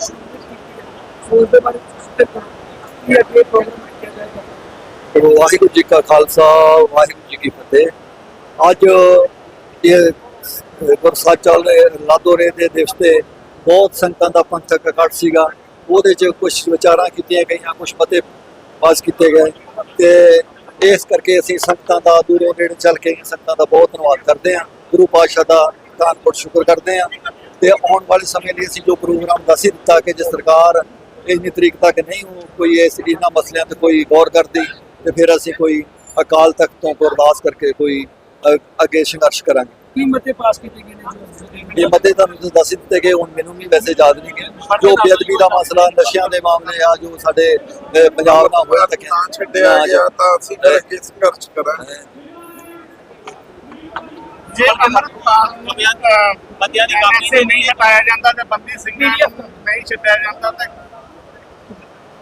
ਸੋ ਉਸ ਦੇ ਬਾਰੇ ਤੁਸੀਂ ਅੱਗੇ ਪ੍ਰੋਗਰਾਮ ਰੱਖਿਆ ਜਾਏਗਾ ਵਾਹਿਗੁਰੂ ਜੀ ਕਾ ਖਾਲਸਾ, ਵਾਹਿਗੁਰੂ ਜੀ ਕੀ ਫਤਿਹ। ਅੱਜ ਇਹ ਗੁਰਸਾਚ ਚੱਲ ਰਹੇ ਲਾਦੋਰੇ ਦੇ ਦਿਵਸ ਤੇ ਬਹੁਤ ਸੰਗਤਾਂ ਦਾ ਪੰਥਕ ਇਕੱਠ ਸੀਗਾ। ਉਹਦੇ 'ਚ ਕੁਝ ਵਿਚਾਰਾਂ ਕੀਤੀਆਂ ਗਈਆਂ ਕੁਝ ਪਤੇ ਪਾਸ ਕੀਤੇ ਗਏ। ਤੇ ਇਸ ਕਰਕੇ ਅਸੀਂ ਸੰਗਤਾਂ ਦਾ ਦੂਰੋਂ ਨੇੜੇ ਚੱਲ ਕੇ ਸੰਗਤਾਂ ਦਾ ਬਹੁਤ ਧੰਨਵਾਦ ਕਰਦੇ ਹਾਂ। ਗੁਰੂ ਪਾਤਸ਼ਾਹ ਦਾ ਧੰਨਵਾਦ ਸ਼ੁਕਰ ਕਰਦੇ ਹਾਂ। ਤੇ ਆਉਣ ਵਾਲੇ ਸਮੇਂ ਲਈ ਅਸੀਂ ਜੋ ਪ੍ਰੋਗਰਾਮ ਦੱਸ ਹੀ ਦਿੱਤਾ ਕਿ ਜੇ ਸਰਕਾਰ ਇੰਨੀ ਤਰੀਕ ਤੱਕ ਨਹੀਂ ਕੋਈ ਇਸ ਇਹਨਾਂ ਮਸਲਿਆਂ ਤੇ ਕੋਈ ਗੌਰ ਕਰਦੀ ਤੇ ਫਿਰ ਅਸੀਂ ਕੋਈ ਅਕਾਲ ਤਖਤ ਤੋਂ ਕੋ ਅਰਦਾਸ ਕਰਕੇ ਕੋਈ ਅੱਗੇ ਸੰਘਰਸ਼ ਕਰਾਂਗੇ। ਕੀ ਮਤੇ ਪਾਸ ਕੀਤੇ ਗਏ ਨੇ ਜੋ ਇਹ ਮਤੇ ਤੁਹਾਨੂੰ ਤੁਸੀਂ ਦੱਸ ਦਿੱਤੇ ਗਏ ਹੁਣ ਮੈਨੂੰ ਵੀ ਵੈਸੇ ਯਾਦ ਨਹੀਂ ਕਿ ਜੋ ਬੇਅਦਬੀ ਦਾ ਮਸਲਾ ਨਸ਼ਿਆਂ ਦੇ ਮਾਮਲੇ ਆ ਜੋ ਸਾਡੇ ਪੰਜਾਬ ਨਾਲ ਹੋਇਆ ਤਾਂ ਛੱਡਿਆ ਗਿਆ ਤਾਂ ਅਸੀਂ ਅੱਗੇ ਸੰਘਰਸ਼ ਕਰਾਂਗੇ? ਜੇ ਅਮਰਪਾਲ ਨੂੰ ਬੰਦਿਆਂ ਦੀ ਕਾਪੀ ਨਹੀਂ ਹਟਾਇਆ ਜਾਂਦਾ ਤੇ ਬੰਦੀ ਸਿੰਘਾਂ ਨੂੰ ਨਹੀਂ ਛੱਡਿਆ ਜਾਂਦਾ ਤੇ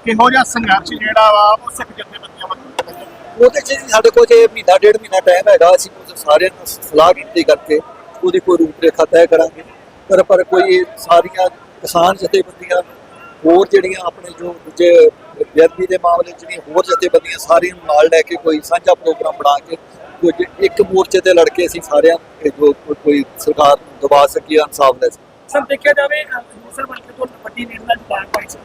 ਕਿਹੋ ਜਿਹਾ ਸੰਘਰਸ਼ ਜਿਹੜਾ ਵਾ ਉਹ ਸਿੱਖ ਜਥੇਬੰਦੀਆਂ ਵੱਲੋਂ? ਉਹਦੇ ਚ ਜੀ ਸਾਡੇ ਕੋਲ ਜੇ ਮਹੀਨਾ ਡੇਢ ਮਹੀਨਾ ਟਾਈਮ ਹੈਗਾ ਅਸੀਂ ਉਸ ਸਾਰਿਆਂ ਨਾਲ ਸਲਾਹ ਕੀਤੀ ਕਰਕੇ ਉਹਦੀ ਕੋਈ ਰੂਪਰੇਖਾ ਤੈਅ ਕਰਾਂਗੇ। ਪਰ ਪਰ ਕੋਈ ਸਾਰੀਆਂ ਕਿਸਾਨ ਜਥੇਬੰਦੀਆਂ ਹੋਰ ਜਿਹੜੀਆਂ ਆਪਣੇ ਜੋ ਦੂਜੇ ਵਿਅਕਤੀ ਦੇ ਮਾਮਲੇ 'ਚ ਜਿਹੜੀਆਂ ਹੋਰ ਜਥੇਬੰਦੀਆਂ ਸਾਰੀਆਂ ਨੂੰ ਨਾਲ ਲੈ ਕੇ ਕੋਈ ਸਾਂਝਾ ਪ੍ਰੋਗਰਾਮ ਬਣਾ ਕੇ ਕੁਝ ਇੱਕ ਮੋਰਚੇ ਤੇ ਲੜ ਕੇ ਅਸੀਂ ਸਾਰਿਆਂ ਜੋ ਕੋਈ- ਸਰਕਾਰ ਨੂੰ ਦਬਾ ਸਕੀਏ ਇਨਸਾਫ ਸਕੀਏ। ਸਰ ਦੇਖਿਆ ਜਾਵੇ ਦੂਸਰੇ ਬਲਕੇ ਤੋਂ ਵੱਡੀ ਨੇਤਾ ਜਵਾਨ ਪਾਈ ਸੀ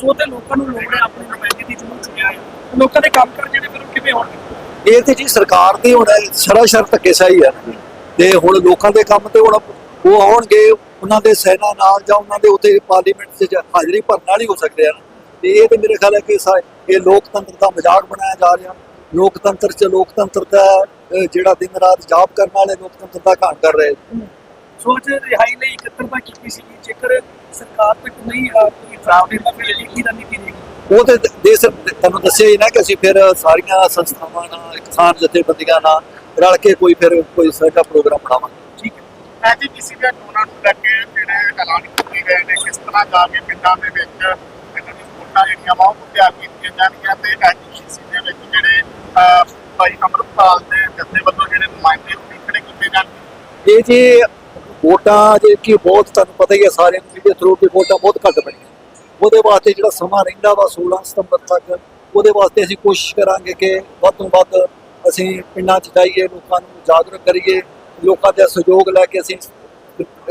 ਸੋ ਤੇ ਲੋਕਾਂ ਨੂੰ ਲੋੜ ਹੈ ਆਪਣੇ ਨੁਮਾਇੰਦੇ ਦੀ ਜ਼ਰੂਰ ਚੁਣਿਆ ਹੈ। ਲੋਕਾਂ ਦੇ ਕੰਮ ਕਰ ਜਿਹੜੇ ਫਿਰ ਕਿਵੇਂ ਹੋਣਗੇ? ਇਹ ਤੇ ਜੀ ਸਰਕਾਰ ਦੀ ਹੁਣ ਸ਼ਰਾਸ਼ਰ ਧੱਕੇਸ਼ਾਹੀ ਹੈ। ਤੇ ਹੁਣ ਲੋਕਾਂ ਦੇ ਕੰਮ ਤੇ ਹੁਣ ਉਹ ਆਉਣਗੇ ਉਹਨਾਂ ਦੇ ਸੈਨਾ ਨਾਲ ਜਾਂ ਉਹਨਾਂ ਦੇ ਉੱਤੇ ਪਾਰਲੀਮੈਂਟ 'ਚ ਹਾਜ਼ਰੀ ਭਰਨ ਨਾਲ ਹੀ ਹੋ ਸਕਦੇ ਆ ਤੇ ਇਹ ਤੇ ਮੇਰੇ ਖਿਆਲ ਹੈ ਕਿ ਇਹ ਲੋਕਤੰਤਰ ਦਾ ਮਜ਼ਾਕ ਬਣਾਇਆ ਜਾ ਰਿਹਾ। ਲੋਕਤੰਤਰ 'ਚ ਲੋਕਤੰਤਰ ਦਾ ਜਿਹੜਾ ਦਿਨ ਰਾਤ ਜਾਪ ਕਰਨ ਵਾਲੇ ਲੋਕਤੰਤਰ ਦਾ ਘਾਣ ਕਰ ਰਹੇ ਸੋਚ ਰਿਹਾਈ ਲਈ ਇਕੱਤਰਤਾ ਕੀਤੀ ਸੀ ਜੇਕਰ ਸਰਕਾਰ ਤੱਕ ਨਹੀਂ ਆ ਕੋਈ ਨਹੀਂ ਤਾਂ ਫਿਰ ਕੀ ਰਣਨੀਤੀ ਰਹੇਗੀ? ਉਹ ਤੇ ਦੇਸ਼ ਤੁਹਾਨੂੰ ਦੱਸਿਆ ਹੀ ਨਾ ਕਿ ਅਸੀਂ ਫਿਰ ਸਾਰੀਆਂ ਸੰਸਥਾਵਾਂ ਨਾਲ ਕਿਸਾਨ ਜਥੇਬੰਦੀਆਂ ਨਾਲ ਰਲ ਕੇ ਕੋਈ ਫਿਰ ਕੋਈ ਸਾਡਾ ਪ੍ਰੋਗਰਾਮ ਬਣਾਵਾਂਗੇ। ਠੀਕ ਹੈ। ਐਜੀਪੀਸੀ ਦੀਆਂ ਚੋਣਾਂ ਨੂੰ ਲੈ ਕੇ ਜਿਹੜੇ ਐਲਾਨ ਕੀਤੇ ਗਏ ਨੇ ਕਿਸ ਤਰ੍ਹਾਂ ਜਾ ਕੇ ਪਿੰਡਾਂ ਦੇ ਵਿੱਚ ਪਿੰਡਾਂ ਦੀਆਂ ਵੋਟਾਂ ਜਿਹੜੀਆਂ ਵਾ ਉਹ ਤਿਆਰ ਕੀਤੀਆਂ ਜਾਣਗੀਆਂ ਤੇ ਐਜੀਪੀਸੀ ਦੇ ਵਿੱਚ ਜਿਹੜੇ ਅਹ, ਭਾਈ ਅਮਰਪਾਲ ਦੇ ਜਥੇ ਵੱਲੋਂ ਜਿਹੜੇ ਨੁਮਾਇੰਦੇ ਖੜੇ ਕੀਤੇ ਜਾਣਗੇ ਇਹ ਜੀ ਵੋਟਾਂ ਜੇ ਕਿ ਬਹੁਤ ਤੁਹਾਨੂੰ ਪਤਾ ਹੀ ਹੈ, ਸਾਰਿਆਂ ਮੀਡੀਆ ਥਰੂ ਕਿ ਵੋਟਾਂ ਬਹੁਤ ਘੱਟ ਪਈਆਂ ਉਹਦੇ ਵਾਸਤੇ ਜਿਹੜਾ ਸਮਾਂ ਰਹਿੰਦਾ ਵਾ 16 ਸਤੰਬਰ ਤੱਕ, ਉਹਦੇ ਵਾਸਤੇ ਅਸੀਂ ਕੋਸ਼ਿਸ਼ ਕਰਾਂਗੇ ਕਿ ਵੱਧ ਤੋਂ ਵੱਧ ਅਸੀਂ ਪਿੰਡਾਂ 'ਚ ਜਾਈਏ, ਲੋਕਾਂ ਨੂੰ ਜਾਗਰੂਕ ਕਰੀਏ, ਲੋਕਾਂ ਦਾ ਸਹਿਯੋਗ ਲੈ ਕੇ ਅਸੀਂ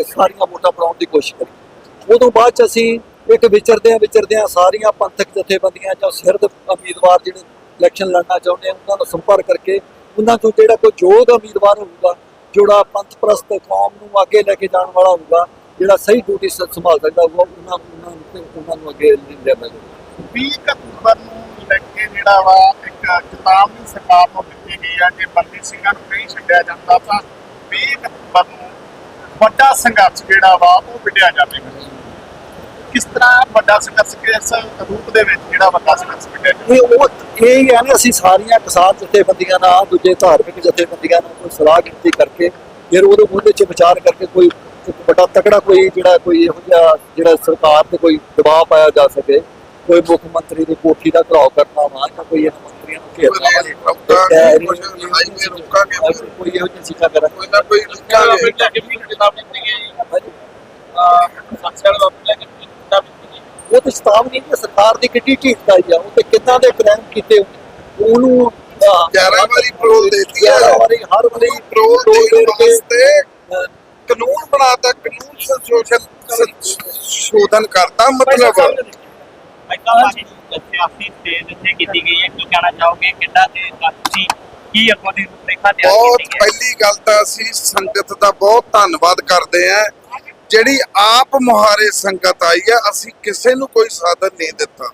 ਸਾਰੀਆਂ ਵੋਟਾਂ ਪਾਉਣ ਦੀ ਕੋਸ਼ਿਸ਼ ਕਰੀਏ। ਉਦੋਂ ਬਾਅਦ 'ਚ ਅਸੀਂ ਇੱਕ ਵਿਚਰਦਿਆਂ ਵਿਚਰਦਿਆਂ ਸਾਰੀਆਂ ਪੰਥਕ ਜਥੇਬੰਦੀਆਂ ਜਾਂ ਸਿਰਦ ਉਮੀਦਵਾਰ ਜਿਹੜੇ ਇਲੈਕਸ਼ਨ ਲੜਨਾ ਚਾਹੁੰਦੇ ਆ, ਉਹਨਾਂ ਨਾਲ ਸੰਪਰਕ ਕਰਕੇ ਉਹਨਾਂ ਤੋਂ ਜਿਹੜਾ ਕੋਈ ਯੋਗ ਉਮੀਦਵਾਰ ਹੋਊਗਾ, ਜਿਹੜਾ ਪੰਥ ਪ੍ਰਸਤ ਕੌਮ ਨੂੰ ਅੱਗੇ ਲੈ ਕੇ ਜਾਣ ਵਾਲਾ ਹੋਊਗਾ, ਜਿਹੜਾ ਸਹੀ ਡਿਊਟੀ ਸੰਭਾਲ ਸਕਦਾ ਹੋਊਗਾ, ਉਹਨਾਂ ਉਹਨਾਂ ਨੂੰ ਉਹਨਾਂ ਨੂੰ ਅੱਗੇ ਲਿੰਦਿਆ ਜਾਵੇਗਾ 20 ਅਕਤੂਬਰ ਨੂੰ ਲੈ ਕੇ ਜਿਹੜਾ ਵਾ ਇੱਕ ਚੇਤਾਵਨੀ ਸਰਕਾਰ ਨੂੰ ਦਿੱਤੀ ਗਈ ਆ ਕਿ ਬੰਦੀ ਸਿੰਘਾਂ ਨੂੰ ਨਹੀਂ ਛੱਡਿਆ ਜਾਂਦਾ ਤਾਂ 20 ਅਕਤੂਬਰ ਨੂੰ ਵੱਡਾ ਸੰਘਰਸ਼ ਜਿਹੜਾ ਵਾ ਉਹ ਵਿੱਢਿਆ ਜਾਵੇਗਾ। ਕਿਸ ਤਰ੍ਹਾਂ ਵੱਡਾ ਸੰਘਰਸ਼ ਕਿਸ ਰੂਪ ਦੇ ਵਿੱਚ ਜਿਹੜਾ ਵੱਡਾ ਸੰਘਰਸ਼ ਜਾਵੇਗਾ ਇਹ ਉਹ ਇਹ ਹੀ ਹੈ ਨਾ ਅਸੀਂ ਸਾਰੀਆਂ ਕਿਸਾਨ ਜਥੇਬੰਦੀਆਂ ਨਾਲ ਦੂਜੇ ਧਾਰਮਿਕ ਜਥੇਬੰਦੀਆਂ ਨਾਲ ਕੋਈ ਸਲਾਹ ਕੀਤੀ ਕਰਕੇ ਫਿਰ ਉਹਦੇ ਉਹਦੇ ਚ ਵਿਚਾਰ ਕਰਕੇ ਕੋਈ ਵੱਡਾ ਤਕੜਾ ਕੋਈ ਜਿਹੜਾ ਕੋਈ ਇਹੋ ਜਿਹਾ ਜਿਹੜਾ ਸਰਕਾਰ ਤੇ ਕੋਈ ਦਬਾਅ ਪਾਇਆ ਜਾ ਸਕੇ ਕੋਈ ਮੁੱਖ ਮੰਤਰੀ ਦੀ ਕੋਠੀ ਦਾ ਘਰਾਓ ਕਰਨਾ ਵਾ ਜਾਂ ਕੋਈ ਇਹਨਾਂ ਮੰਤਰੀਆਂ ਨੂੰ ਘੇਰਨਾ ਵਾ। ਰੋਕਾਂਗੇ, ਰੋਕਾਂਗੇ। ਕੋਈ ਇਹੋ ਜਿਹੀ ਚੀਜ਼ਾਂ ਕਰਾਂਗੇ ਕੋਈ ਨਾ ਕੋਈ ਲਿਖਾਂਗੇ ਉਹ ਤੇ ਚੇਤਾਵਨੀ ਕਿ ਸਰਕਾਰ ਦੀ ਕਿੱਡੀ ਢੀਠਤਾਈ ਆ ਉਹ ਤੇ ਕਿੰਨਾ ਦੇ ਕ੍ਰਾਈਮ ਕੀਤੇ ਉਹਨੂੰ ਅਹ, 11 ਵਾਰੀ parole ਦੇਤੀ ਆ। ਹਰ ਵਾਰੀ parole ਦੇਣ ਵਾਸਤੇ ਕਾਨੂੰਨ ਬਣਾਤਾ ਕਾਨੂੰਨ ਸੰਸ਼ੋਧਨ ਸੰਸ਼ੋਧਨ ਕਰਤਾ ਮਤਲਬ ਸਿਆਸੀ ਸਟੇਜ ਜਿੱਥੇ ਕੀਤੀ ਗਈ ਹੈ ਕੀ ਕਹਿਣਾ ਚਾਹੋਗੇ ਕਿੱਡਾ ਤੇ ਕਾਫੀ ਕੀ ਅੱਗੋਂ ਦੀ ਰੂਪਰੇਖਾ ਤਿਆਰ ਬਹੁਤ ਕੀਤੀ ਗਈ ਹੈ? ਪਹਿਲੀ ਗੱਲ ਤਾਂ ਅਸੀਂ ਸੰਗਤ ਦਾ ਬਹੁਤ ਧੰਨਵਾਦ ਕਰਦੇ ਹਾਂ। ਜਿਹੜੀ ਆਪ ਮੁਹਾਰੇ ਸੰਗਤ ਆਈ ਹੈ ਅਸੀਂ ਕਿਸੇ ਨੂੰ ਕੋਈ ਸਾਧਨ ਨਹੀਂ ਦਿੱਤਾ।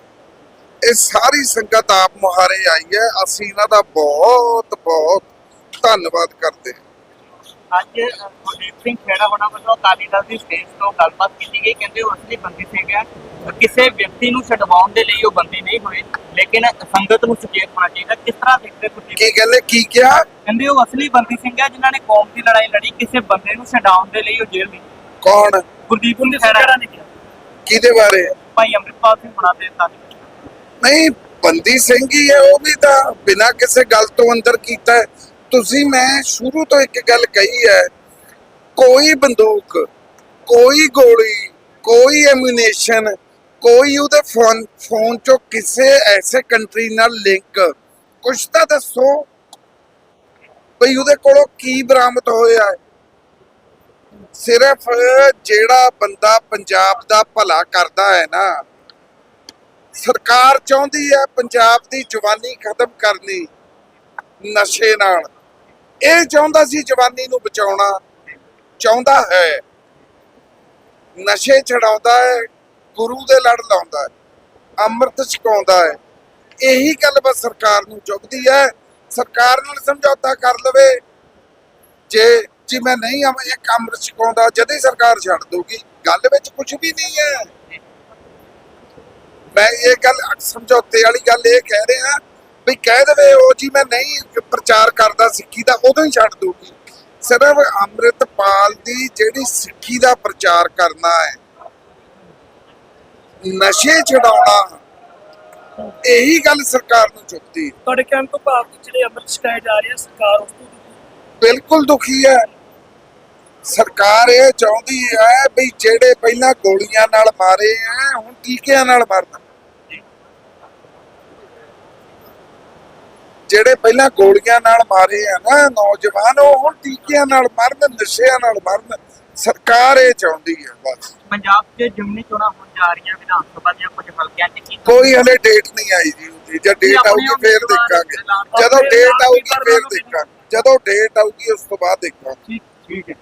ਇਹ ਸਾਰੀ ਸੰਗਤ ਆਪ ਮੁਹਾਰੇ ਆਈ ਹੈ ਅਸੀਂ ਇਹਨਾਂ ਦਾ ਬਹੁਤ ਬਹੁਤ ਧੰਨਵਾਦ ਕਰਦੇ ਹਾਂ। ਅੱਜ ਅ, ਕੁਲਦੀਪ ਸਿੰਘ ਖੇੜਾ ਹੋਣਾ ਵੱਲੋਂ ਅਕਾਲੀ ਦਲ ਦੀ ਸਟੇਜ ਤੋਂ ਗੱਲਬਾਤ ਕੀਤੀ ਗਈ। ਕਹਿੰਦੇ ਉਹ ਅਸਲੀ ਬੰਦੀ ਸਿੰਘ ਹੈ ਕਿਸੇ ਵਿਅਕਤੀ ਨੂੰ ਛਡਵਾਉਣ ਦੇ ਲਈ ਉਹ ਬੰਦੀ ਨਹੀਂ ਹੋਏ ਲੇਕਿਨ ਸੰਗਤ ਨੂੰ ਸੁਚੇਤ ਹੋਣਾ ਚਾਹੀਦਾ। ਕਿਸ ਤਰ੍ਹਾਂ ਦੇਖਦੇ ਕੁਲਦੀਪ ਕੀ ਕਹਿੰਦੇ ਕੀ ਕਿਹਾ? ਕਹਿੰਦੇ ਉਹ ਅਸਲੀ ਬੰਦੀ ਸਿੰਘ ਹੈ ਜਿਨ੍ਹਾਂ ਨੇ ਕੌਮ ਦੀ ਲੜਾਈ ਲੜੀ ਕਿਸੇ ਬੰਦੇ ਨੂੰ ਛਡਾਉਣ ਦੇ ਲਈ ਉਹ ਜੇਲ੍ਹ ਨਹੀਂ ਕੌਣ? ਕੁਲਦੀਪ ਸਿੰਘ ਖੇੜਾ ਨੇ ਕਿਹਾ। ਕਿਹਦੇ ਬਾਰੇ? ਭਾਈ ਅੰਮ੍ਰਿਤਪਾਲ ਸਿੰਘ ਬਣਾ ਦੇ ਤਾਂ। ਨਹੀਂ ਬੰਦੀ ਸਿੰਘ ਹੀ ਹੈ ਉਹ ਵੀ ਤਾਂ ਬਿਨਾਂ ਕਿਸੇ ਗੱਲ ਤੋਂ ਅੰਦਰ ਕੀਤਾ। ਤੁਸੀਂ ਮੈਂ ਸ਼ੁਰੂ ਤੋਂ ਇੱਕ ਗੱਲ ਕਹੀ ਹੈ ਕੋਈ ਬੰਦੂਕ ਕੋਈ ਗੋਲੀ ਕੋਈ ਐਮੂਨੇਸ਼ਨ ਕੋਈ ਉਹਦੇ ਫੋਨ ਫੋਨ ਚੋਂ ਕਿਸੇ ਐਸੇ ਕੰਟਰੀ ਨਾਲ ਲਿੰਕ ਕੁਛ ਤਾਂ ਦੱਸੋ। ਭਈ ਉਹਦੇ ਕੋਲੋਂ ਕੀ ਬਰਾਮਦ ਹੋਇਆ ਹੈ? ਸਿਰਫ ਜਿਹੜਾ ਬੰਦਾ ਪੰਜਾਬ ਦਾ ਭਲਾ ਕਰਦਾ ਹੈ ਨਾ, ਸਰਕਾਰ ਚਾਹੁੰਦੀ ਹੈ ਪੰਜਾਬ ਦੀ ਜਵਾਨੀ ਖਤਮ ਕਰਨੀ ਨਸ਼ੇ ਨਾਲ। ਇਹ ਚਾਹੁੰਦਾ ਸੀ ਜਵਾਨੀ ਨੂੰ ਬਚਾਉਣਾ, ਚਾਹੁੰਦਾ ਹੈ। ਨਸ਼ੇ ਛਡਾਉਂਦਾ ਹੈ, ਗੁਰੂ ਦੇ ਲੜ ਲਾਉਂਦਾ ਹੈ, ਅੰਮ੍ਰਿਤ ਛਕਾਉਂਦਾ ਹੈ। ਇਹੀ ਗੱਲ ਬਸ ਸਰਕਾਰ ਨੂੰ ਚੁੱਕਦੀ ਹੈ। ਸਰਕਾਰ ਨਾਲ ਸਮਝੌਤਾ ਕਰ ਲਵੇ। ਜੇ ਜੀ ਮੈਂ ਨਹੀਂ ਅਮ ਇਹ ਕੰਮ ਛਕਾਉਂਦਾ ਜਦ ਸਰਕਾਰ ਛੱਡ ਦੂਗੀ ਗੱਲ ਵਿੱਚ ਕੁਝ ਵੀ ਨਹੀਂ ਹੈ। ਮੈਂ ਇਹ ਗੱਲ ਸਮਝੌਤੇ ਵਾਲੀ ਗੱਲ ਇਹ ਕਹਿ ਰਿਹਾ ਵੀ ਕਹਿ ਦੇਵੇ ਉਹ ਜੀ, ਮੈਂ ਨਹੀਂ ਪ੍ਰਚਾਰ ਕਰਦਾ ਸਿੱਖੀ ਦਾ, ਉਦੋਂ ਹੀ ਛੱਡ ਦੂਗੀ ਸਿਰਫ ਅੰਮ੍ਰਿਤਪਾਲ ਦੀ ਜਿਹੜੀ ਸਿੱਖੀ ਦਾ ਪ੍ਰਚਾਰ ਕਰਨਾ ਹੈ, ਨਸ਼ੇ ਛਡਾਉਣਾ, ਇਹੀ ਗੱਲ ਸਰਕਾਰ ਨੂੰ ਚੁੱਕਦੀ। ਤੁਹਾਡੇ ਕਹਿਣ ਤੋਂ ਭਾਵ ਜਿਹੜੇ ਅੰਮ੍ਰਿਤ ਛਕਾਏ ਜਾ ਰਹੇ ਆ, ਸਰਕਾਰ ਉਸ ਤੋਂ ਬਿਲਕੁਲ ਦੁਖੀ ਹੈ। ਸਰਕਾਰ ਇਹ ਚਾਹੁੰਦੀ ਹੈ ਵੀ ਜਿਹੜੇ ਪਹਿਲਾਂ ਗੋਲੀਆਂ ਨਾਲ ਮਾਰੇ ਆ ਹੁਣ ਟੀਕਿਆਂ ਨਾਲ ਮਰਨ। ਜਿਹੜੇ ਪਹਿਲਾਂ ਗੋਲੀਆਂ ਨਾਲ ਮਾਰੇ ਆ ਨਾ ਨੌਜਵਾਨ ਉਹ ਹੁਣ ਟੀਕਿਆਂ ਨਾਲ ਮਰਨ ਨਸ਼ਿਆਂ ਨਾਲ ਮਰਨ। ਸਰਕਾਰ ਇਹ ਚਾਹੁੰਦੀ ਹੈ ਬਸ। ਪੰਜਾਬ 'ਚ ਜਿਮਨੀ ਚੋਣਾਂ ਹੋਣ ਜਾ ਰਹੀਆਂ ਵਿਧਾਨ ਸਭਾ ਦੀਆਂ ਕੁਝ ਹਲਕਿਆਂ 'ਚ ਕੀ ਕੋਈ ਹਲੇ ਡੇਟ ਨਹੀਂ ਆਈ ਜੀ। ਜਦ ਡੇਟ ਆਊਗੀ ਫੇਰ ਦੇਖਾਂਗੇ। ਜਦੋਂ ਡੇਟ ਆਊਗੀ ਫੇਰ। ਦੇਖਾਂਗੇ। ਜਦੋਂ ਡੇਟ ਆਊਗੀ ਉਸ ਤੋਂ ਬਾਅਦ ਦੇਖਾਂਗੇ। ਠੀਕ ਠੀਕ ਹੈ।